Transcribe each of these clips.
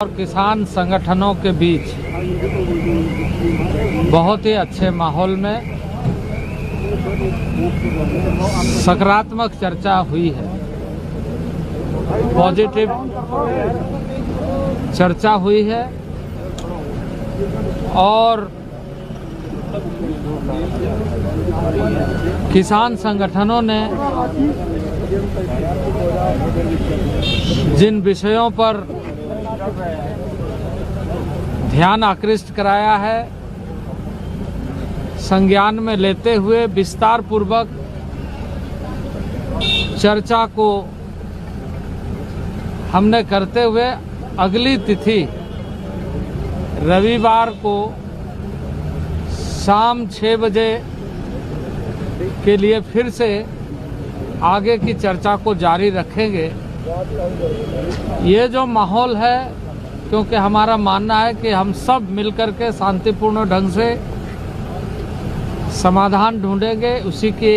और किसान संगठनों के बीच बहुत ही अच्छे माहौल में सकारात्मक चर्चा हुई है। पॉजिटिव चर्चा हुई है और किसान संगठनों ने जिन विषयों पर ध्यान आकृष्ट कराया है। संज्ञान में लेते हुए विस्तार पूर्वक चर्चा को हमने करते हुए अगली तिथि, रविवार को शाम छः बजे के लिए फिर से आगे की चर्चा को जारी रखेंगे। ये जो माहौल है, क्योंकि हमारा मानना है कि हम सब मिलकर के शांतिपूर्ण ढंग से समाधान ढूंढेंगे, उसी की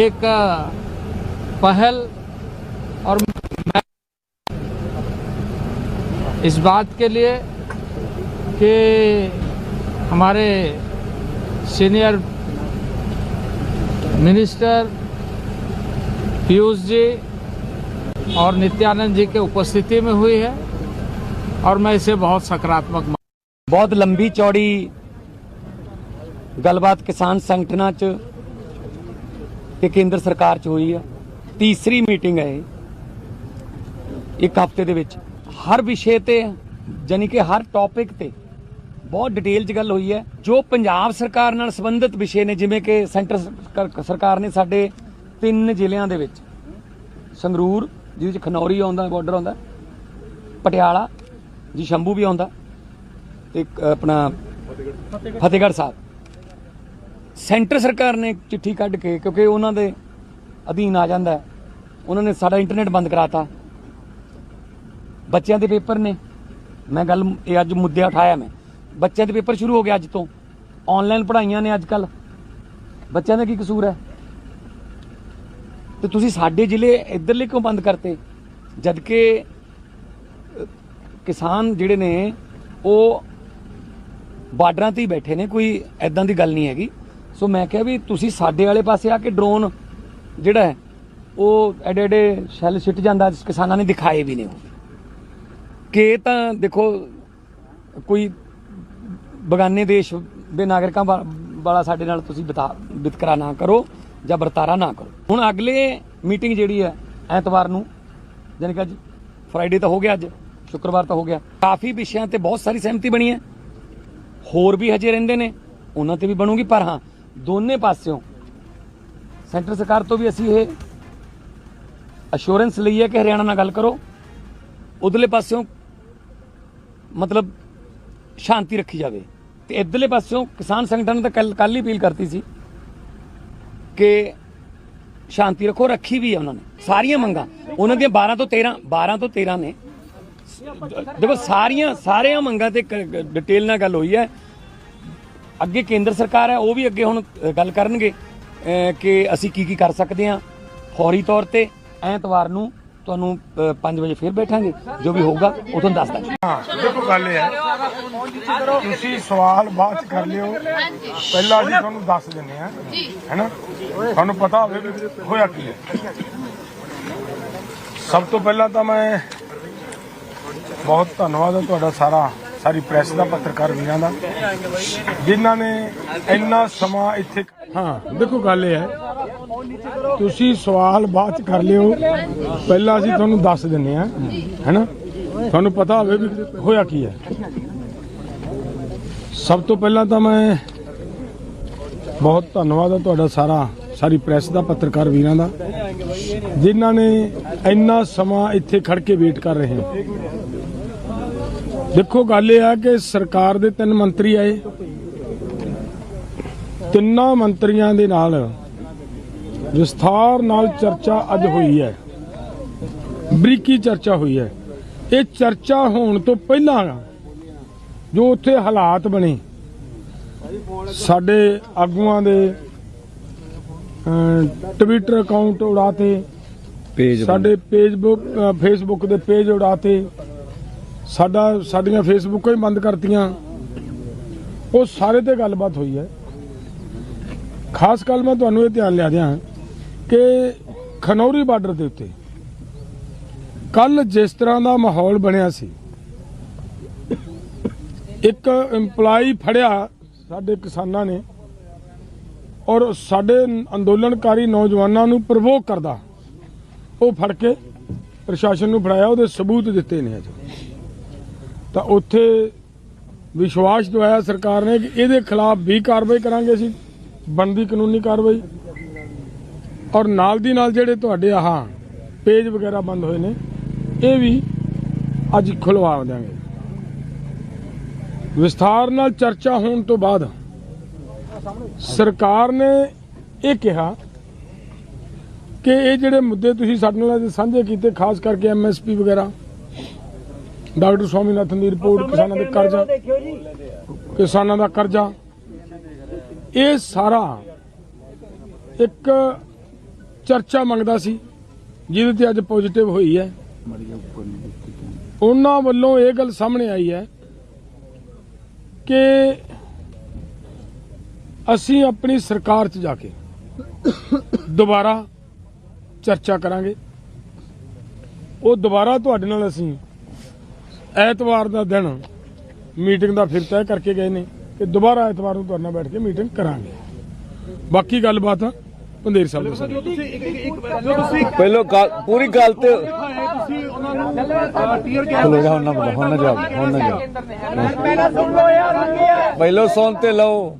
एक पहल और इस बात के लिए कि हमारे सीनियर मिनिस्टर पीयूष जी और नित्यानंद जी के उपस्थिति में हुई है और मैं इसे बहुत सकारात्मक मान- ਬਹੁਤ ਲੰਬੀ ਚੌੜੀ ਗੱਲਬਾਤ ਕਿਸਾਨ ਸੰਗਠਨਾਂ 'ਚ ਤੇ ਕੇਂਦਰ ਸਰਕਾਰ 'ਚ ਹੋਈ ਆ ਤੀਸਰੀ ਮੀਟਿੰਗ ਹੈ ਇਹ ਇੱਕ ਹਫ਼ਤੇ ਦੇ ਵਿੱਚ ਹਰ ਵਿਸ਼ੇ ਤੇ ਜਾਨੀ ਕਿ ਹਰ ਟੌਪਿਕ ਤੇ ਬਹੁਤ ਡਿਟੇਲ 'ਚ ਗੱਲ ਹੋਈ ਹੈ ਜੋ ਪੰਜਾਬ ਸਰਕਾਰ ਨਾਲ ਸੰਬੰਧਿਤ ਵਿਸ਼ੇ ਨੇ ਜਿਵੇਂ ਕਿ ਸੈਂਟਰ ਸਰਕਾਰ- ਸਰਕਾਰ ਨੇ ਸਾਡੇ ਤਿੰਨ ਜ਼ਿਲ੍ਹਿਆਂ ਦੇ ਵਿੱਚ ਸੰਗਰੂਰ ਜਿਹਦੇ 'ਚ ਖਨੌਰੀ ਆਉਂਦਾ ਬਾਰਡਰ ਆਉਂਦਾ ਪਟਿਆਲਾ ਜੀ ਸ਼ੰਭੂ ਵੀ ਆਉਂਦਾ ਤੇ ਆਪਣਾ ਫਤਿਹਗੜ੍ਹ ਸਾਹਿਬ। ਸੈਂਟਰ ਸਰਕਾਰ ਨੇ ਚਿੱਠੀ ਕੱਢ ਕੇ ਕਿਉਂਕਿ ਉਹਨਾਂ ਦੇ ਅਧੀਨ ਆ ਜਾਂਦਾ ਉਹਨਾਂ ਨੇ ਸਾਡਾ ਇੰਟਰਨੈਟ ਬੰਦ ਕਰਾਤਾ। ਬੱਚਿਆਂ ਦੇ ਪੇਪਰ ਨੇ। ਮੈਂ ਗੱਲ ਇਹ ਅੱਜ ਮੁੱਦੇ ਉਠਾਇਆ ਮੈਂ। ਬੱਚਿਆਂ ਦੇ ਪੇਪਰ ਸ਼ੁਰੂ ਹੋ ਗਏ ਅੱਜ ਤੋਂ। ਆਨਲਾਈਨ ਪੜ੍ਹਾਈਆਂ ਨੇ ਅੱਜ ਕੱਲ ਬੱਚਿਆਂ ਦਾ ਕੀ ਕਸੂਰ ਹੈ? ਤੇ ਤੁਸੀਂ ਸਾਡੇ ਜ਼ਿਲ੍ਹੇ ਇੱਧਰਲੇ ਕਿਉਂ ਬੰਦ ਕਰਤੇ? ਜਦ ਕਿ ਕਿਸਾਨ ਜਿਹੜੇ ਨੇ, ਉਹ ਬਾਰਡਰਾਂ ਤੇ ਹੀ ਬੈਠੇ ਨੇ, ਕੋਈ ਐਦਾਂ ਦੀ ਗੱਲ ਨਹੀਂ ਹੈਗੀ। ਸੋ ਮੈਂ ਕਿਹਾ ਵੀ ਤੁਸੀਂ ਸਾਡੇ ਵਾਲੇ ਪਾਸੇ ਆ ਕੇ ਡਰੋਨ ਜਿਹੜਾ ਹੈ, ਉਹ ਐਡੇ ਐਡੇ ਸ਼ੈਲ ਸਿੱਟ ਜਾਂਦਾ, ਕਿਸਾਨਾਂ ਨੇ ਦਿਖਾਏ ਵੀ ਨੇ ਉਹ। ਕਿ ਤਾਂ ਦੇਖੋ, ਕੋਈ ਬਗਾਨੇ ਦੇਸ਼ ਦੇ ਨਾਗਰਿਕਾਂ ਵਾ- ਵਾਲਾ ਸਾਡੇ ਨਾਲ ਤੁਸੀਂ ਬਿਤਾ- ਵਿਤਕਰਾ ਨਾ ਕਰੋ। ਜਾਂ ਵਰਤਾਰਾ ਨਾ ਕਰੋ। ਹੁਣ ਅਗਲੇ ਮੀਟਿੰਗ ਜਿਹੜੀ ਹੈ ਐਤਵਾਰ ਨੂੰ, ਜਾਣੀ ਕਿ ਅੱਜ ਫਰਾਈਡੇ ਤਾਂ ਹੋ ਗਿਆ ਅੱਜ, ਸ਼ੁੱਕਰਵਾਰ ਤਾਂ ਹੋ ਗਿਆ, ਕਾਫੀ ਵਿਸ਼ਿਆਂ ਤੇ ਬਹੁਤ ਸਾਰੀ ਸਹਿਮਤੀ ਬਣੀ ਹੈ। ਹੋਰ ਵੀ ਹਜੇ ਰਹਿੰਦੇ ਨੇ, ਉਹਨਾਂ ਤੇ ਵੀ ਬਣੂਗੀ, ਪਰ ਹਾਂ, ਦੋਨੇ ਪਾਸਿਓਂ ਸੈਂਟਰ ਸਰਕਾਰ ਤੋਂ ਵੀ ਅਸੀਂ ਇਹ ਅਸ਼ੋਰੈਂਸ ਲਈ ਹੈ ਕਿ ਹਰਿਆਣਾ ਨਾਲ ਗੱਲ ਕਰੋ। ਉਧਰਲੇ ਪਾਸਿਓਂ ਮਤਲਬ ਸ਼ਾਂਤੀ ਰੱਖੀ ਜਾਵੇ। ਤੇ ਇਧਰਲੇ ਪਾਸਿਓਂ ਕਿਸਾਨ ਸੰਗਠਨ ਤਾਂ ਕੱਲ ਕੱਲ ਹੀ ਅਪੀਲ ਕਰਤੀ ਸੀ ਕਿ ਸ਼ਾਂਤੀ ਰੱਖੋ, ਰੱਖੀ ਵੀ ਹੈ ਉਹਨਾਂ ਨੇ, ਸਾਰੀਆਂ ਮੰਗਾਂ। ਉਹਨਾਂ ਦੀਆਂ 12 ਤੋਂ 13 12 ਤੋਂ 13 ਨੇ। ਦੇਖੋ, ਸਾਰੀਆਂ ਸਾਰੀਆਂ ਮੰਗਾਂ ਤੇ ਕ- ਡਿਟੇਲ ਨਾਲ ਗੱਲ ਹੋਈ ਹੈ। ਅੱਗੇ ਕੇਂਦਰ ਸਰਕਾਰ ਹੈ, ਉਹ ਵੀ ਅੱਗੇ ਹੁਣ ਗੱਲ ਕਰਨਗੇ ਕਿ ਅਸੀਂ ਕੀ ਕੀ ਕਰ ਸਕਦੇ ਹਾਂ। ਫੌਰੀ ਤੌਰ ਤੇ ਐਤਵਾਰ ਨੂੰ ਤੁਹਾਨੂੰ 5 ਵਜੇ ਫਿਰ ਬੈਠਾਂਗੇ, ਜੋ ਵੀ ਹੋਊਗਾ, ਉਹ ਤੁਹਾਨੂੰ ਦੱਸ ਦਾਂਗੇ। ਹਾਂ, ਦੇਖੋ ਗੱਲ ਇਹ ਹੈ, ਤੁਸੀਂ ਸਵਾਲ ਬਾਅਦ ਚ ਕਰ ਲਿਓ। ਪਹਿਲਾਂ ਅਸੀਂ ਤੁਹਾਨੂੰ ਦੱਸ ਦਿੰਨੇ ਆ ਹੈਨਾ? ਤੁਹਾਨੂੰ ਪਤਾ ਹੋਵੇ ਹੋਇਆ ਕੀ ਹੈ। ਸਭ ਤੋਂ ਪਹਿਲਾਂ ਤਾਂ ਮੈਂ ਬਹੁਤ ਧੰਨਵਾਦ ਹੈ ਤੁਹਾਡਾ ਸਾਰਾ। ਸਾਰੀ ਪ੍ਰੈਸ ਦਾ, ਪੱਤਰਕਾਰ ਵੀਰਾਂ ਦਾ, ਜਿਨ੍ਹਾਂ ਨੇ ਇੰਨਾ ਸਮਾਂ ਇੱਥੇ ਹਾਂ, ਦੇਖੋ ਗੱਲ ਇਹ ਹੈ, ਤੁਸੀਂ ਸਵਾਲ ਬਾਅਦ ਚ ਕਰ ਲਿਓ। ਪਹਿਲਾਂ ਅਸੀਂ ਤੁਹਾਨੂੰ ਦੱਸ ਦਿੰਨੇ ਆ ਹੈਨਾ? ਤੁਹਾਨੂੰ ਪਤਾ ਹੋਵੇ ਵੀ ਹੋਇਆ ਕੀ ਹੈ। ਸਭ ਤੋਂ ਪਹਿਲਾਂ ਤਾਂ ਮੈਂ ਬਹੁਤ ਧੰਨਵਾਦ ਹੈ ਤੁਹਾਡਾ ਸਾਰਾ, ਸਾਰੀ ਪ੍ਰੈਸ ਦਾ, ਪੱਤਰਕਾਰ ਵੀਰਾਂ ਦਾ, ਜਿਨ੍ਹਾਂ ਨੇ ਇੰਨਾ ਸਮਾਂ ਇੱਥੇ ਖੜ ਕੇ ਵੇਟ ਕਰ ਰਹੇ ਹਨ ਦੇਖੋ ਗੱਲ ਇਹ ਆ ਕਿ ਸਰਕਾਰ ਦੇ ਤਿੰਨ ਮੰਤਰੀ ਆਏ। ਤਿੰਨਾਂ ਮੰਤਰੀਆਂ ਦੇ ਨਾਲ ਵਿਸਥਾਰ ਨਾਲ ਚਰਚਾ ਅੱਜ ਹੋਈ ਹੈ। ਬਰੀਕੀ ਚਰਚਾ ਹੋਈ ਹੈ। ਇਹ ਚਰਚਾ ਹੋਣ ਤੋਂ ਪਹਿਲਾਂ ਜੋ ਉੱਥੇ ਹਾਲਾਤ ਬਣੇ ਸਾਡੇ ਆਗੂਆਂ ਦੇ ਟਵਿੱਟਰ ਅਕਾਊਂਟ ਉਡਾਤੇ ਪੇਜ ਸਾਡੇ ਪੇਜਬੁੱਕ ਫੇਸਬੁੱਕ ਦੇ ਪੇਜ ਉਡਾਤੇ ਸਾਡਾ ਸਾਡੀਆਂ ਫੇਸਬੁੱਕਾਂ ਹੀ ਬੰਦ ਕਰਤੀਆਂ। ਉਹ ਸਾਰੇ ਤੇ ਗੱਲਬਾਤ ਹੋਈ ਹੈ। ਖਾਸ ਗੱਲ ਮੈਂ ਤੁਹਾਨੂੰ ਇਹ ਧਿਆਨ ਲਿਆ ਦਿਆਂ ਕਿ ਖਨੌਰੀ ਬਾਰਡਰ ਦੇ ਉੱਤੇ ਕੱਲ ਜਿਸ ਤਰ੍ਹਾਂ ਦਾ ਮਾਹੌਲ ਬਣਿਆ ਸੀ, ਇੱਕ EMPLOYE ਫੜਿਆ ਸਾਡੇ ਕਿਸਾਨਾਂ ਨੇ ਔਰ ਸਾਡੇ ਅੰਦੋਲਨਕਾਰੀ ਨੌਜਵਾਨਾਂ ਨੂੰ ਪ੍ਰਵੋਕ ਕਰਦਾ। ਉਹ ਫੜ ਕੇ ਪ੍ਰਸ਼ਾਸਨ ਨੂੰ ਫੜਾਇਆ, ਉਹਦੇ ਸਬੂਤ ਦਿੱਤੇ ਨੇ ਅੱਜ। ਤਾਂ ਉੱਥੇ ਵਿਸ਼ਵਾਸ ਦਵਾਇਆ ਸਰਕਾਰ ਨੇ ਕਿ ਇਹਦੇ ਖਿਲਾਫ ਵੀ ਕਾਰਵਾਈ ਕਰਾਂਗੇ ਅਸੀਂ, ਬਣਦੀ ਕਾਨੂੰਨੀ ਕਾਰਵਾਈ। ਔਰ ਨਾਲ ਦੀ ਨਾਲ ਜਿਹੜੇ ਤੁਹਾਡੇ ਆਹ ਪੇਜ ਵਗੈਰਾ ਬੰਦ ਹੋਏ ਨੇ, ਇਹ ਵੀ ਅੱਜ ਖੁਲਵਾ ਦਿਆਂਗੇ। ਵਿਸਥਾਰ ਨਾਲ ਚਰਚਾ ਹੋਣ ਤੋਂ ਬਾਅਦ ਸਰਕਾਰ ਨੇ ਇਹ ਕਿਹਾ ਕਿ ਇਹ ਜਿਹੜੇ ਮੁੱਦੇ ਤੁਸੀਂ ਸਾਡੇ ਨਾਲ ਸਾਂਝੇ ਕੀਤੇ, ਖਾਸ ਕਰਕੇ ਐਮਐਸਪੀ ਵਗੈਰਾ ਡਾਕਟਰ ਸਵਾਮੀਨਾਥਨ ਦੀ ਰਿਪੋਰਟ ਕਿਸਾਨਾਂ ਦੇ ਕਰਜ਼ਾ। ਕਿਸਾਨਾਂ ਦਾ ਕਰਜ਼ਾ। ਇਹ ਸਾਰਾ ਇੱਕ ਚਰਚਾ ਮੰਗਦਾ ਸੀ ਜਿਹਦੇ ਤੇ ਅੱਜ ਪੋਜ਼ਿਟਿਵ ਹੋਈ ਹੈ। ਉਹਨਾਂ ਵੱਲੋਂ ਇਹ ਗੱਲ ਸਾਹਮਣੇ ਆਈ ਹੈ ਕਿ ਅਸੀਂ ਆਪਣੀ ਸਰਕਾਰ 'ਚ ਜਾ ਕੇ ਦੁਬਾਰਾ ਚਰਚਾ ਕਰਾਂਗੇ। ਉਹ ਦੁਬਾਰਾ ਤੁਹਾਡੇ ਨਾਲ ਅਸੀਂ ਐਤਵਾਰ ਦਾ ਦਿਨ ਮੀਟਿੰਗ ਦਾ ਫਿਰ ਤੈਅ ਕਰਕੇ ਗਏ ਨੇ ਕਿ ਦੁਬਾਰਾ ਐਤਵਾਰ ਨੂੰ ਤੁਹਾਡੇ ਨਾਲ ਬੈਠ ਕੇ ਮੀਟਿੰਗ ਕਰਾਂਗੇ ਬਾਕੀ ਗੱਲਬਾਤ ਪੰਦੇਰ ਸਾਹਿਬ ਦੇ ਸਾਹਮਣੇ ਪਹਿਲੋ ਗੱਲ ਪੂਰੀ ਗੱਲ ਤੇ ਚਲੋ ਜਾ ਹੁਣ ਨਾ ਬੋਲੋ, ਹੁਣ ਨਾ ਜਾਓ ਹੁਣ ਨਾ ਜਾਓ ਪਹਿਲੋ ਸੁਣ ਤੇ ਲਓ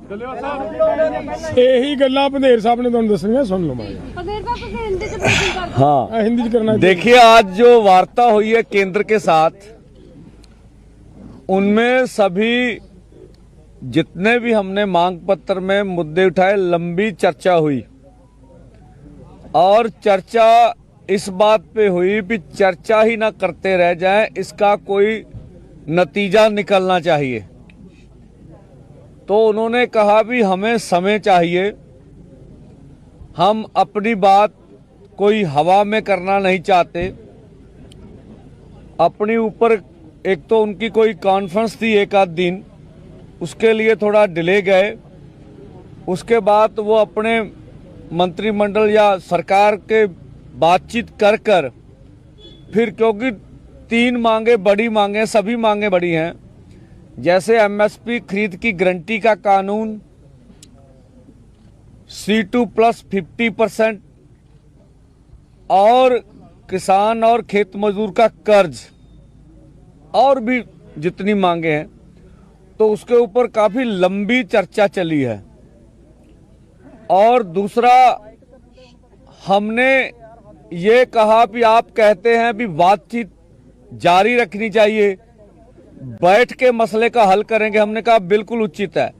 ਇਹੀ ਗੱਲਾਂ ਪੰਦੇਰ ਸਾਹਿਬ ਨੇ ਤੁਹਾਨੂੰ ਦੱਸਣੀਆਂ ਸੁਣ ਲਓ ਮਾੜਾ ਜਿਹਾ। पनीर का पनीर हिंदी से प्रोटीन कर हाँ ਇਹ ਹਿੰਦੀ ਚ ਕਰਨਾ देखिए आज जो वार्ता हुई है केंद्र के साथ उनमें सभी जितने भी हमने मांग पत्र में मुद्दे उठाए, लंबी चर्चा हुई। और चर्चा इस बात पे हुई भी चर्चा ही ना करते रह जाएँ, इसका कोई नतीजा निकलना चाहिए। तो उन्होंने कहा भी, हमें समय चाहिए। हम अपनी बात कोई हवा में करना नहीं चाहते। अपने ऊपर एक तो उनकी कोई कॉन्फ्रेंस थी एक आध दिन, उसके लिए थोड़ा डिले गए। उसके बाद वो अपने मंत्रिमंडल या सरकार के बातचीत कर कर, फिर क्योंकि तीन मांगे बड़ी मांगे, सभी मांगे बड़ी हैं, जैसे एमएसपी खरीद की गारंटी का कानून C two plus fifty percent और किसान और खेत मजदूर का कर्ज। और भी जितनी मांगे हैं तो उसके ऊपर काफ़ी लंबी चर्चा चली है। और दूसरा, हमने ये कहा कि आप कहते हैं भी बातचीत जारी रखनी चाहिए, बैठ के मसले का हल करेंगे, हमने कहा बिल्कुल उचित है।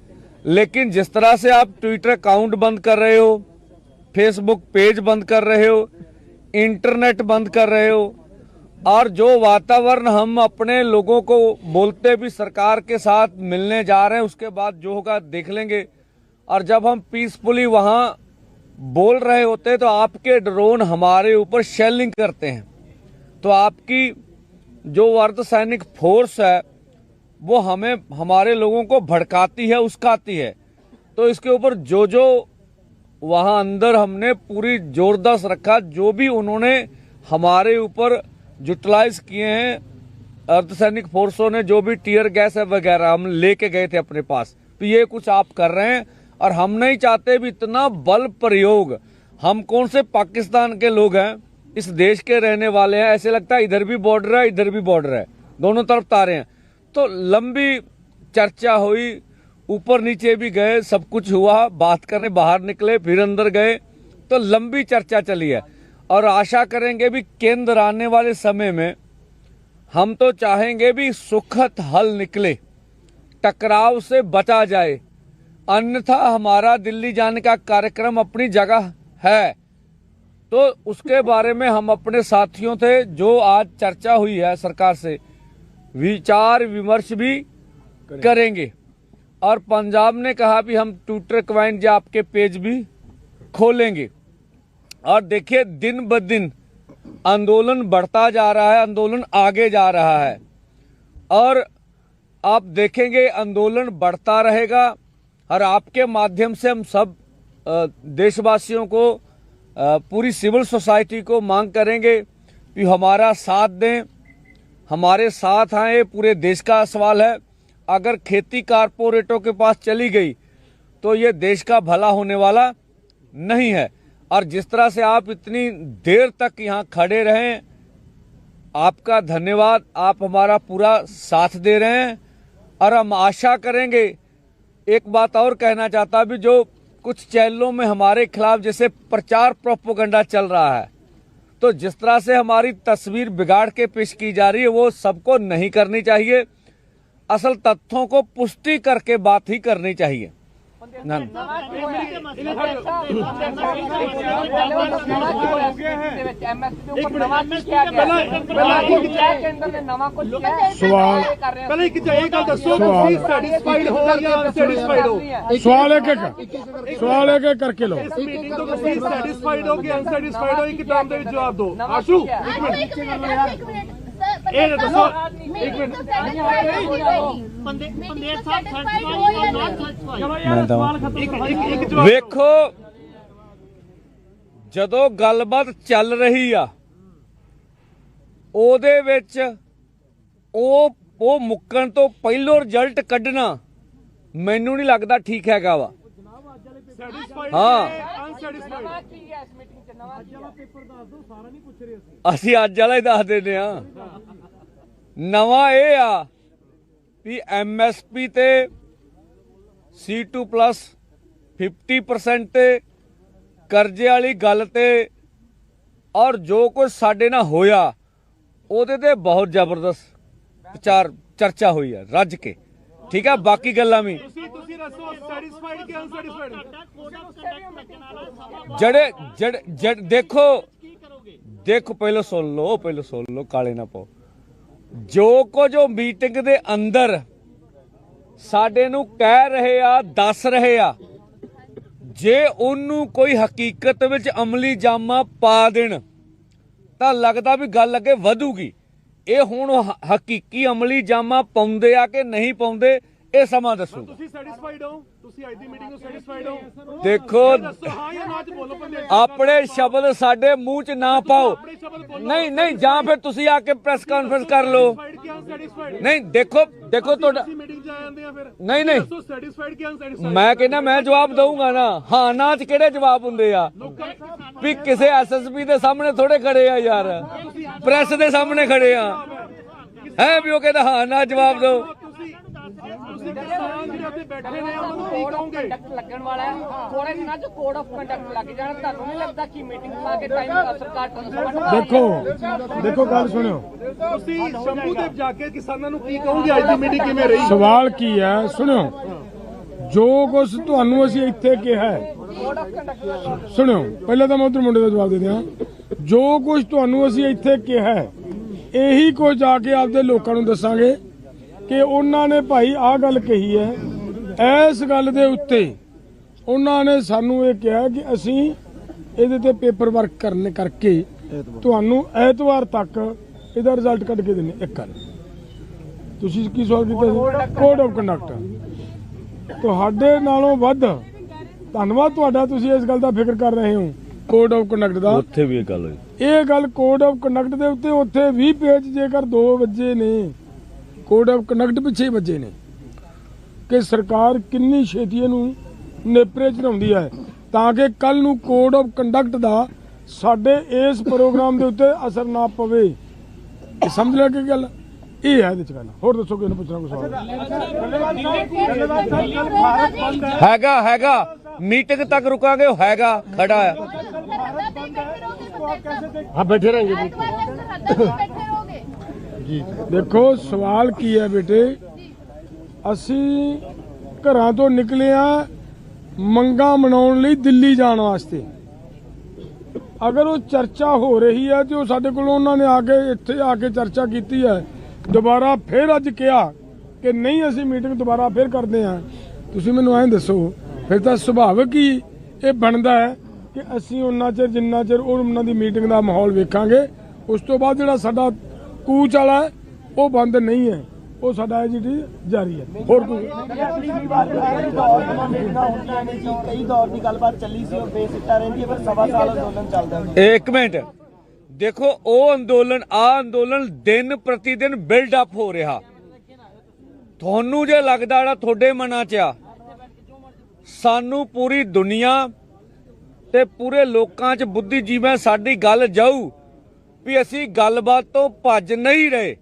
लेकिन जिस तरह से आप ट्विटर अकाउंट बंद कर रहे हो, फेसबुक पेज बंद कर रहे हो, इंटरनेट बंद कर रहे हो और जो वातावरण हम अपने लोगों को बोलते भी सरकार के साथ मिलने जा रहे हैं, उसके बाद जो होगा देख लेंगे। और जब हम पीसफुली वहाँ बोल रहे होते तो आपके ड्रोन हमारे ऊपर शेलिंग करते हैं। तो आपकी जो अर्धसैनिक फोर्स है, वो हमें, हमारे लोगों को भड़काती है, उसकाती है। तो इसके ऊपर जो जो वहाँ अंदर हमने पूरी जोरदार रखा जो भी उन्होंने हमारे ऊपर यूटिलाइज किए हैं अर्धसैनिक फोर्सों ने, जो भी टीयर गैस है वगैरह हम लेके गए थे अपने पास। तो ये कुछ आप कर रहे हैं और हम नहीं चाहते भी इतना बल प्रयोग। हम कौन से पाकिस्तान के लोग हैं? इस देश के रहने वाले हैं। ऐसे लगता है इधर भी बॉर्डर है, इधर भी बॉर्डर है। दोनों तरफ़ तारे हैं। तो लंबी चर्चा हुई, ऊपर नीचे भी गए, सब कुछ हुआ, बात करने, बाहर निकले, फिर अंदर गए। तो लंबी चर्चा चली है। और आशा करेंगे भी केंद्र आने वाले समय में हम तो चाहेंगे भी सुखद हल निकले टकराव से बचा जाए। अन्यथा हमारा दिल्ली जाने का कार्यक्रम अपनी जगह है। तो उसके बारे में हम अपने साथियों थे जो आज चर्चा हुई है सरकार से विचार विमर्श भी करेंगे। और पंजाब ने कहा भी हम ट्विटर क्वाइन या आपके पेज भी खोलेंगे। और देखिए, दिन ब दिन आंदोलन बढ़ता जा रहा है, आंदोलन आगे जा रहा है। और आप देखेंगे, आंदोलन बढ़ता रहेगा और आपके माध्यम से हम सब देशवासियों को पूरी सिविल सोसाइटी को मांग करेंगे कि हमारा साथ दें। हमारे साथ आए, पूरे देश का सवाल है। अगर खेती कारपोरेटों के पास चली गई तो ये देश का भला होने वाला नहीं है। और जिस तरह से आप इतनी देर तक यहाँ खड़े रहें, आपका धन्यवाद। आप हमारा पूरा साथ दे रहे हैं और हम आशा करेंगे, एक बात और कहना चाहता भी, जो कुछ चैनलों में हमारे खिलाफ जैसे प्रचार प्रोपोगंडा चल रहा है तो जिस तरह से हमारी तस्वीर बिगाड़ के पेश की जा रही है, वो सबको नहीं करनी चाहिए। असल तथ्यों को पुष्टि करके बात ही करनी चाहिए। ਸਵਾਲ। ਪਹਿਲਾਂ ਇੱਕ ਇਹ ਗੱਲ ਦੱਸੋ ਤੁਸੀਂ ਸੈਟੀਸਫਾਈਡ ਹੋ ਜਾਂ ਅਨਸੈਟੀਸਫਾਈਡ ਹੋ? ਸਵਾਲ ਇੱਕ ਇੱਕ। ਸਵਾਲ ਇੱਕ ਇੱਕ ਕਰਕੇ ਲਓ। ਇਸ ਮੀਟਿੰਗ ਤੋਂ ਤੁਸੀਂ ਸੈਟੀਸਫਾਈਡ ਹੋ ਕਿ ਅਨਸੈਟੀਸਫਾਈਡ ਹੋ? ਇੱਕ ਟਰਮ ਦੇ ਵਿੱਚ ਜਵਾਬ ਦਿਓ। ਆਸ਼ੂ ਇੱਕ ਮਿੰਟ। ਇਹ ਦੱਸੋ, ਇੱਕ ਮਿੰਟ। ਬੰਦੇ ਬੰਦੇ ਸਾਹਿਬ ਸੈਟੀਸਫਾਈਡ ਨਾਟ ਸੈਟੀਸਫਾਈਡ ਮੈਂ ਤਾਂ ਇੱਕ ਇੱਕ ਇੱਕ ਜਵਾਬ ਵੇਖੋ। ਜਦੋਂ ਗੱਲਬਾਤ ਚੱਲ ਰਹੀ ਆ ਉਹਦੇ ਵਿੱਚ ਉਹ ਉਹ ਮੁੱਕਣ ਤੋਂ ਪਹਿਲੋਂ ਰਿਜ਼ਲਟ ਕੱਢਣਾ ਮੈਨੂੰ ਨਹੀਂ ਲੱਗਦਾ ਠੀਕ ਹੈਗਾ ਵਾ। ਹਾਂ। ਅਨਸੈਟੀਸਫਾਈਡ ਅਸੀਂ। ਅੱਜ ਵਾਲਾ ਹੀ ਦੱਸ ਦਿੰਦੇ ਆ ਨਵਾਂ ਇਹ ਆ ਵੀ ਐਮਐਸਪੀ ਤੇ C2 ਪਲੱਸ 50% ਤੇ ਕਰਜ਼ੇ ਵਾਲੀ ਗੱਲ ਤੇ ਔਰ ਜੋ ਕੁਝ ਸਾਡੇ ਨਾਲ ਹੋਇਆ ਉਹਦੇ ਤੇ ਬਹੁਤ ਜ਼ਬਰਦਸਤ ਵਿਚਾਰ ਚਰਚਾ ਹੋਈ ਆ ਰੱਜ ਕੇ। ਠੀਕ ਆ ਬਾਕੀ ਗੱਲਾਂ ਵੀ। ਜਿਹੜੇ ਜਿਹੜੇ- ਦੇਖੋ ਦੇਖੋ ਪਹਿਲਾਂ ਸੁਣ ਲਓ ਪਹਿਲਾਂ ਸੁਣ ਲਓ ਕਾਲੇ ਨਾ ਪਾਓ। ਜੋ ਕੁਝ ਉਹ ਮੀਟਿੰਗ ਦੇ ਅੰਦਰ ਸਾਡੇ ਨੂੰ ਕਹਿ ਰਹੇ ਆ, ਦੱਸ ਰਹੇ ਆ, ਜੇ ਉਹਨੂੰ ਕੋਈ ਹਕੀਕਤ ਵਿੱਚ ਅਮਲੀ ਜਾਮਾ ਪਾ ਦੇਣ, ਤਾਂ ਲੱਗਦਾ ਵੀ ਗੱਲ ਅੱਗੇ ਵਧੂਗੀ। ਇਹ ਹੁਣ ਹਕੀਕੀ ਅਮਲੀ ਜਾਮਾ ਪਾਉਂਦੇ ਆ ਕਿ ਨਹੀਂ ਪਾਉਂਦੇ ਇਹ ਸਮਾਂ ਦੱਸੂਗਾ। ਤੁਸੀਂ ਸੈਟੀਸਫਾਈਡ ਹੋ? ਤੁਸੀਂ ਅੱਜ ਦੀ ਮੀਟਿੰਗ ਤੋਂ ਸੈਟੀਸਫਾਈਡ ਹੋ? ਦੇਖੋ ਦੱਸੋ ਨਾ ਆਪਣੇ ਸ਼ਬਦ ਸਾਡੇ ਮੂੰਹ 'ਚ ਨਾ ਪਾਓ। ਨਹੀਂ ਨਹੀਂ ਜਾਂ ਫਿਰ ਤੁਸੀਂ ਆ ਕੇ ਪ੍ਰੈਸ ਕਾਨਫਰੰਸ ਕਰ ਲਓ। ਨਹੀਂ ਦੇਖੋ ਦੇਖੋ ਤੁਹਾਡਾ ਨਹੀਂ ਨਹੀਂ। ਦੱਸੋ ਮੈਂ ਕਹਿੰਦਾ ਮੈਂ ਜਵਾਬ ਦਊਂਗਾ ਨਾ। ਹਾਂ ਨਾ 'ਚ ਕਿਹੜੇ ਜਵਾਬ ਹੁੰਦੇ ਆ? ਵੀ ਕਿਸੇ ਐਸਐਸਪੀ ਦੇ ਸਾਹਮਣੇ ਥੋੜੇ ਖੜੇ ਆ ਯਾਰ। ਪ੍ਰੈਸ ਦੇ ਸਾਹਮਣੇ ਖੜੇ ਆ। ਹੈ। ਵੀ ਉਹ ਕਹਿੰਦਾ ਹਾਂ ਨਾ ਜਵਾਬ ਦਿਓ। ਤੁਸੀਂ ਤੁਸੀਂ ਕਿਸਾਨ ਜਿਹੜੇ ਉੱਥੇ ਬੈਠੇ ਨੇ ਉਹਨਾਂ ਨੂੰ ਕੀ ਕਹੋਗੇ? ਕੰਡਕਟ ਲੱਗਣ ਵਾਲਾ ਹੈ। ਥੋੜੇ ਦਿਨਾਂ ਚ ਕੋਡ ਆਫ ਕੰਡਕਟ ਲੱਗ ਜਾਣਾ। ਤੁਹਾਨੂੰ ਨਹੀਂ ਲੱਗਦਾ ਕਿ ਮੀਟਿੰਗ ਲਾ ਕੇ ਟਾਈਮ ਸਰਕਾਰ ਟ੍ਰਾਂਸਫਰ ਦੇਖੋ ਦੇਖੋ ਗੱਲ ਸੁਣਿਓ। ਤੁਸੀਂ ਸ਼ੰਭੂ ਦੇ ਜਾ ਕੇ ਕਿਸਾਨਾਂ ਨੂੰ ਕੀ ਕਹੋਗੇ? ਅੱਜ ਦੀ ਮੀਟਿੰਗ ਕਿਵੇਂ ਰਹੀ? ਸਵਾਲ ਕੀ ਹੈ? ਸੁਣਿਓ। ਜੋ ਕੁਝ ਤੁਹਾਨੂੰ ਅਸੀਂ ਇੱਥੇ ਕਿਹਾ ਹੈ। ਸੁਣਿਓ। ਪਹਿਲਾਂ ਤਾਂ ਮੈਂ ਉਧਰ ਮੁੰਡੇ ਦਾ ਜਵਾਬ ਦੇ ਦਿਆਂ। ਜੋ ਕੁਝ ਤੁਹਾਨੂੰ ਅਸੀਂ ਇੱਥੇ ਕਿਹਾ ਹੈ ਇਹੀ ਕੁਝ ਜਾ ਕੇ ਆਪਦੇ ਲੋਕਾਂ ਨੂੰ ਦੱਸਾਂਗੇ। ਕਿ ਉਹਨਾਂ ਨੇ ਭਾਈ ਆਹ ਗੱਲ ਕਹੀ ਹੈ ਇਸ ਗੱਲ ਦੇ ਉੱਤੇ ਉਹਨਾਂ ਨੇ ਸਾਨੂੰ ਇਹ ਕਿਹਾ ਕਿ ਅਸੀਂ ਇਹਦੇ ਤੇ ਪੇਪਰ ਵਰਕ ਕਰਨ ਕਰਕੇ ਤੁਹਾਨੂੰ ਐਤਵਾਰ ਤੱਕ ਇਹਦਾ ਰਿਜ਼ਲਟ ਕੱਢ ਕੇ ਦੇਣੇ ਇੱਕ ਗੱਲ। ਤੁਸੀਂ ਕੀ ਸਵਾਲ ਕੀਤਾ ਸੀ? ਕੋਡ ਆਫ ਕੰਡਕਟ ਤੁਹਾਡੇ ਨਾਲੋਂ ਵੱਧ ਧੰਨਵਾਦ ਤੁਹਾਡਾ ਤੁਸੀਂ ਇਸ ਗੱਲ ਦਾ ਫਿਕਰ ਕਰ ਰਹੇ ਹੋ ਕੋਡ ਆਫ ਕੰਡਕਟ ਦਾ। ਉੱਥੇ ਵੀ ਇਹ ਗੱਲ ਹੋਈ। ਇਹ ਗੱਲ ਕੋਡ ਆਫ ਕੰਡਕਟ ਦੇ ਉੱਤੇ ਉੱਥੇ 20 ਪੇਜ ਜੇਕਰ 2 ਵਜੇ ਨੇ ਕੋਡ ਆਫ ਕੰਡਕਟ ਪਿੱਛੇ ਹੀ ਵੱਜੇ ਨੇ ਕਿ ਸਰਕਾਰ ਕਿੰਨੀ ਛੇਤੀ ਇਹਨੂੰ ਨੇਪਰੇ ਚੜਾਉਂਦੀ ਹੈ ਤਾਂ ਕਿ ਕੱਲ ਨੂੰ ਕੋਡ ਆਫ ਕੰਡਕਟ ਦਾ ਸਾਡੇ ਇਸ ਪ੍ਰੋਗਰਾਮ ਦੇ ਉੱਤੇ ਅਸਰ ਨਾ ਪਵੇ। ਸਮਝ ਲਿਆ ਕਿ ਗੱਲ? ਇਹ ਹੈ ਇਹਦੇ ਚ ਗੱਲ। ਹੋਰ ਦੱਸੋ ਕਿਹਨੂੰ ਪੁੱਛਣਾ ਕੋਈ ਸਵਾਲ? ਹੈਗਾ ਹੈਗਾ। ਮੀਟਿੰਗ ਤੱਕ ਰੁਕਾਂਗੇ ਹੈਗਾ ਖੜਾ ਆ ਹਾਂ ਬੈਠੇ ਰਹਿਣਗੇ ਬੈਠੇ ਰਹੋਗੇ। ਦੇਖੋ, ਸਵਾਲ ਕੀ ਹੈ ਬੇਟੇ? ਅਸੀਂ ਘਰਾਂ ਤੋਂ ਨਿਕਲੇ ਆ ਮੰਗਾ ਮਨਾਉਣ ਲਈ ਦਿੱਲੀ ਜਾਣ ਵਾਸਤੇ। ਅਗਰ ਉਹ ਚਰਚਾ ਹੋ ਰਹੀ ਹੈ ਤੇ ਉਹ ਸਾਡੇ ਕੋਲੋਂ ਉਹਨਾਂ ਨੇ ਆ ਕੇ ਇੱਥੇ ਆ ਕੇ ਚਰਚਾ ਕੀਤੀ ਹੈ, ਦੁਬਾਰਾ ਫਿਰ ਅੱਜ ਕਿਹਾ ਕਿ ਨਹੀਂ, ਅਸੀਂ ਮੀਟਿੰਗ ਦੁਬਾਰਾ ਫਿਰ ਕਰਦੇ ਹਾਂ ਤੁਸੀਂ ਮੈਨੂੰ ਐਂ ਦੱਸੋ, ਫਿਰ ਤਾਂ ਸੁਭਾਵਿਕ ਹੀ ਇਹ ਬਣਦਾ ਹੈ ਕਿ ਅਸੀਂ ਉਹਨਾਂ ਚਿਰ ਜਿੰਨਾ ਚਿਰ ਉਹਨਾਂ ਦੀ ਮੀਟਿੰਗ ਦਾ ਮਾਹੌਲ ਵੇਖਾਂਗੇ, ਉਸ ਤੋਂ ਬਾਅਦ ਜਿਹੜਾ ਸਾਡਾ ਕੂਚ ਵਾਲਾ ਉਹ ਬੰਦ ਨਹੀਂ ਹੈ। ਉਹ ਸਾਡਾ ਐਜੀਟੀ ਜਾਰੀ ਹੈ। ਹੋਰ ਕੋਈ? ਕਈ ਦੌਰ ਦੀ ਗੱਲਬਾਤ ਚੱਲੀ ਸੀ ਉਹ ਬੇਸਿੱਟਾ ਰਹਿੰਦੀ ਹੈ ਪਰ ਸਵਾ ਸਾਲ ਅੰਦੋਲਨ ਚੱਲਦਾ ਇੱਕ ਮਿੰਟ। ਦੇਖੋ, ਉਹ ਅੰਦੋਲਨ, ਆ ਅੰਦੋਲਨ ਦਿਨ ਪ੍ਰਤੀ ਦਿਨ ਬਿਲਡ ਅਪ ਹੋ ਰਿਹਾ। ਤੁਹਾਨੂੰ ਜੇ ਲੱਗਦਾ ਜਿਹੜਾ ਤੁਹਾਡੇ ਮਨਾਂ 'ਚ ਆ, ਸਾਨੂੰ ਪੂਰੀ ਦੁਨੀਆ ਤੇ ਪੂਰੇ ਲੋਕਾਂ 'ਚ ਬੁੱਧੀਜੀਵੀਆਂ ਸਾਡੀ ਗੱਲ ਜਾਊ ਵੀ ਅਸੀਂ ਗੱਲਬਾਤ ਤੋਂ ਭੱਜ ਨਹੀਂ ਰਹੇ।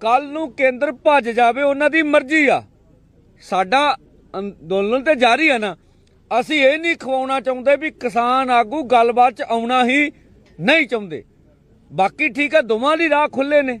ਕੱਲ ਨੂੰ ਕੇਂਦਰ ਭੱਜ ਜਾਵੇ, ਉਹਨਾਂ ਦੀ ਮਰਜ਼ੀ ਆ। ਸਾਡਾ ਅੰਦੋਲਨ ਤੇ ਜਾਰੀ ਆ ਨਾ। ਅਸੀਂ ਇਹ ਨਹੀਂ ਖਵਾਉਣਾ ਚਾਹੁੰਦੇ ਵੀ ਕਿਸਾਨ ਆਗੂ ਗੱਲਬਾਤ 'ਚ ਆਉਣਾ ਹੀ ਨਹੀਂ ਚਾਹੁੰਦੇ। ਬਾਕੀ ਠੀਕ ਆ, ਦੋਵਾਂ ਲਈ ਰਾਹ ਖੁੱਲੇ ਨੇ।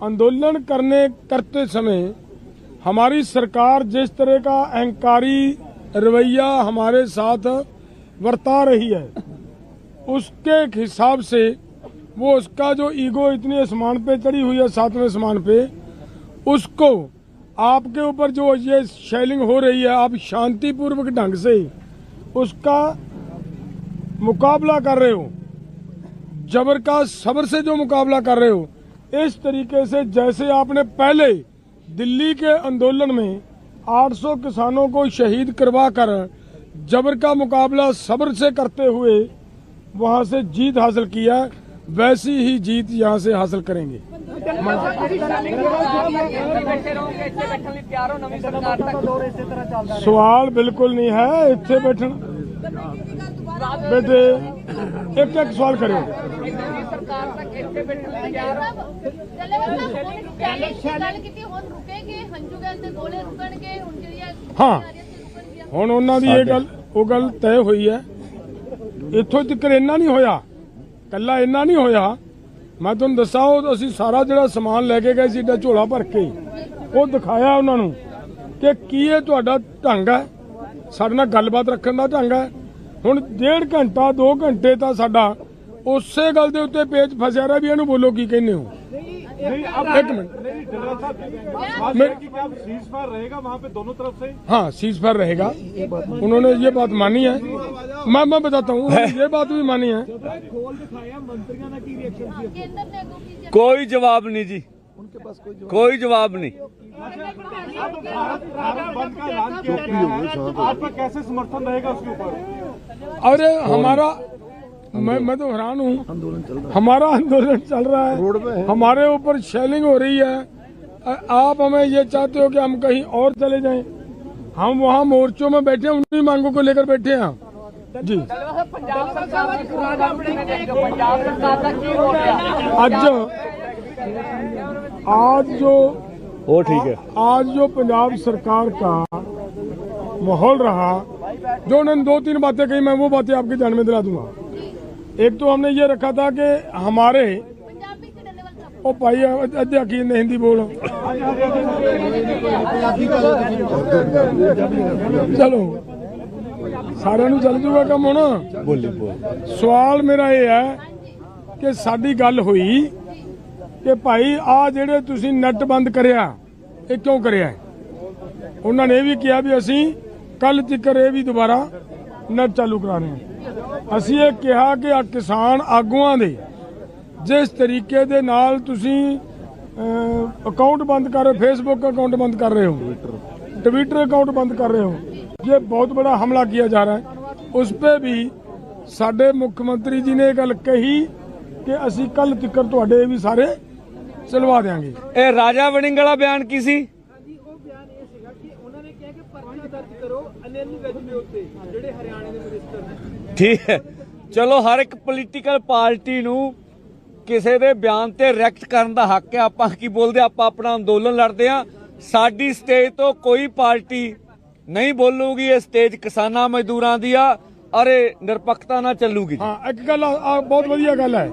आंदोलन करने, करते समय हमारी सरकार जिस तरह का अहंकारी रवैया हमारे साथ वर्ता रही है, उसके हिसाब से वो उसका जो ईगो इतनी आसमान पे चढ़ी हुई है, सातवें आसमान पे, उसको आपके ऊपर जो ये शेलिंग हो रही है, आप शांतिपूर्वक ढंग से उसका मुकाबला कर रहे हो, जबर का सबर से जो मुकाबला कर रहे हो इस तरीके से जैसे आपने पहले दिल्ली के आंदोलन में 800 किसानों को शहीद करवा कर जबर का मुकाबला सब्र से करते हुए वहाँ से जीत हासिल किया वैसी ही जीत यहाँ से हासिल करेंगे। सवाल बिल्कुल नहीं है इतने बैठना। बेटे ਇੱਕ ਇੱਕ ਸਵਾਲ ਕਰਿਓ। ਸਰਕਾਰ ਤੱਕ ਇੱਥੇ ਬੈਠੀ ਯਾਰ ਗੱਲ ਕੀਤੀ? ਹੁਣ ਰੁਕੇਗੇ? ਹੰਝੂ ਗੈਸ ਦੇ ਰੁਕਣਗੇ? ਹੁਣ ਜਿਹੜੀ ਹਾਂ। ਹੁਣ ਉਹਨਾਂ ਦੀ ਇਹ ਗੱਲ ਉਹ ਗੱਲ ਤੈਅ ਹੋਈ ਹੈ। ਇੱਥੋਂ ਤੱਕ ਇੰਨਾ ਨਹੀਂ ਹੋਇਆ। ਕੱਲਾ ਇੰਨਾ ਨਹੀਂ ਹੋਇਆ। ਮੈਂ ਤੁਹਾਨੂੰ ਦੱਸਾਂ ਉਹ ਅਸੀਂ ਸਾਰਾ ਜਿਹੜਾ ਸਮਾਨ ਲੈ ਕੇ ਗਏ ਸੀ ਏਡਾ ਝੋਲਾ ਭਰ ਕੇ ਉਹ ਦਿਖਾਇਆ ਉਹਨਾਂ ਨੂੰ ਕਿ ਕੀ ਇਹ ਤੁਹਾਡਾ ਢੰਗ ਹੈ। ਸਾਡੇ ਨਾਲ ਗੱਲਬਾਤ ਰੱਖਣ ਦਾ ਢੰਗ ਹੈ। ਹੁਣ ਡੇਢ ਘੰਟਾ 2 ਘੰਟੇ ਤਾਂ ਸਾਡਾ ਉਸੇ ਗੱਲ ਦੇ ਉੱਤੇ ਪੇਜ ਫਸਿਆ ਰਿਹਾ ਵੀ ਇਹਨੂੰ ਬੋਲੋ ਕੀ ਕਹਿੰਦੇ ਹੋ नहीं अब एक मिनट नहीं जनरल साहब बात मैं- है कि क्या सीज फायर रहेगा वहाँ पे दोनों तरफ से हाँ सीज फायर रहेगा उन्होंने ये बात मानी है मैं मैं बताता हूँ उन्होंने ये बात भी मानी है ਕੇਂਦਰ ਨੇ ਅੱਗੋਂ ਕੀ उनके पास कोई जवाब कोई जवाब नहीं। कैसे समर्थन रहेगा उसके ऊपर अरे हमारा मैं मैं तो हैरान हूँ। हमारा आंदोलन चल रहा है। रोड पे हमारे ऊपर शेलिंग हो रही है। आप हमें ये चाहते हो कि हम कहीं और चले जाएँ? हम वहाँ मोर्चों में बैठे उन्हीं मांगों को लेकर बैठे हैं। हम जी अच्छा आज जो ਉਹ ਠੀਕ ਹੈ आज जो पंजाब सरकार का माहौल रहा जो उन्होंने दो तीन बातें कही मैं वो बातें आपके ध्यान में दिला दूंगा एक तो हमने ये रखा था कि हमारे ਪੰਜਾਬੀ ਚ ਡੱਲੇਵਾਲ ਸਾਹਿਬ ओ भाई अध्यक्ष ने हिंदी बोलो चलो ਸਾਰਿਆਂ ਨੂੰ ਚੱਲ ਜੂਗਾ ਕੰਮ ਹੁਣ ਬੋਲੀ ਬੋਲ ਸਵਾਲ ਮੇਰਾ ਇਹ ਹੈ ਕਿ ਸਾਡੀ ਗੱਲ ਹੋਈ ਕਿ ਭਾਈ, ਆ ਜਿਹੜੇ ਤੁਸੀਂ ਨੈਟ ਬੰਦ ਕਰਿਆ, ਇਹ ਕਿਉਂ ਕਰਿਆ? ਉਹਨਾਂ ਨੇ ਇਹ ਵੀ ਕਿਹਾ ਵੀ ਅਸੀਂ ਕੱਲ ਤੱਕਰ ਇਹ ਵੀ ਦੁਬਾਰਾ ਨੈਟ ਚਾਲੂ ਕਰਾਣੇ ਆ। ਅਸੀਂ ਇਹ ਕਿਹਾ ਕਿ ਆ ਕਿਸਾਨ ਆਗੂਆਂ ਦੇ, ਜਿਸ ਤਰੀਕੇ ਦੇ ਨਾਲ ਤੁਸੀਂ ਅਕਾਊਂਟ ਬੰਦ ਕਰ ਰਹੇ ਫੇਸਬੁੱਕ ਅਕਾਊਂਟ ਬੰਦ ਕਰ ਰਹੇ ਹੋ ट्विटर अकाउंट बंद कर रहे हो ये बहुत बड़ा हमला किया जा ਉਸ 'ਤੇ ਵੀ ਸਾਡੇ ਮੁੱਖ ਮੰਤਰੀ ਜੀ ਨੇ ਇਹ ਗੱਲ ਕਹੀ ਕਿ ਅਸੀਂ कल तिकर ਤੁਹਾਡੇ ਵੀ ਸਾਰੇ ਚਲਵਾ ਦੇਾਂਗੇ ਇਹ ਰਾਜਾ ਵੜਿੰਗ ਵਾਲਾ ਬਿਆਨ ਕੀ ਸੀ? ਠੀਕ ਹੈ। ਚਲੋ ਹਰ ਇੱਕ ਪੋਲੀਟੀਕਲ ਪਾਰਟੀ ਨੂੰ ਕਿਸੇ ਦੇ ਬਿਆਨ ਤੇ ਰਿਐਕਟ ਕਰਨ ਦਾ ਹੱਕ ਹੈ। ਆਪਾਂ ਕੀ ਬੋਲਦੇ ਆਪਾਂ ਆਪਣਾ ਅੰਦੋਲਨ ਲੜਦੇ ਆ ਸਾਡੀ ਸਟੇਜ ਤੋਂ ਕੋਈ ਪਾਰਟੀ ਨਹੀਂ ਬੋਲੂਗੀ। ਇਹ ਸਟੇਜ ਕਿਸਾਨਾਂ ਮਜ਼ਦੂਰਾਂ ਦੀ ਆ। ਅਰੇ ਨਿਰਪੱਖਤਾ ਨਾਲ ਚੱਲੂਗੀ ਹਾਂ ਇੱਕ ਗੱਲ ਆ ਬਹੁਤ ਵਧੀਆ ਗੱਲ ਹੈ।